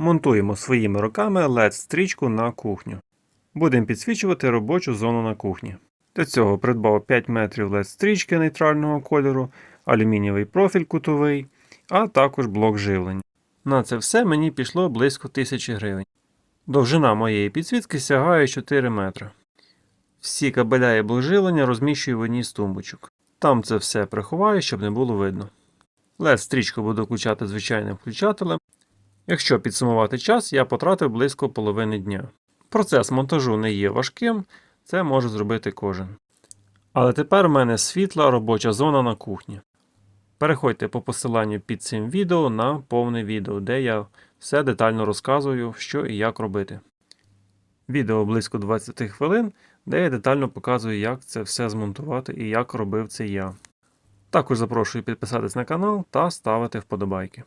Монтуємо своїми руками LED-стрічку на кухню. Будемо підсвічувати робочу зону на кухні. Для цього придбав 5 метрів LED-стрічки нейтрального кольору, алюмінієвий профіль кутовий, а також блок живлення. На це все мені пішло близько 1000 гривень. Довжина моєї підсвітки сягає 4 метри. Всі кабеля і блок живлення розміщую в одній з тумбочок. Там це все приховаю, щоб не було видно. LED-стрічку буду включати звичайним включателем. Якщо підсумувати час, я потратив близько половини дня. Процес монтажу не є важким, це може зробити кожен. Але тепер в мене світла робоча зона на кухні. Переходьте по посиланню під цим відео на повне відео, де я все детально розказую, що і як робити. Відео близько 20 хвилин, де я детально показую, як це все змонтувати і як робив це я. Також запрошую підписатись на канал та ставити вподобайки.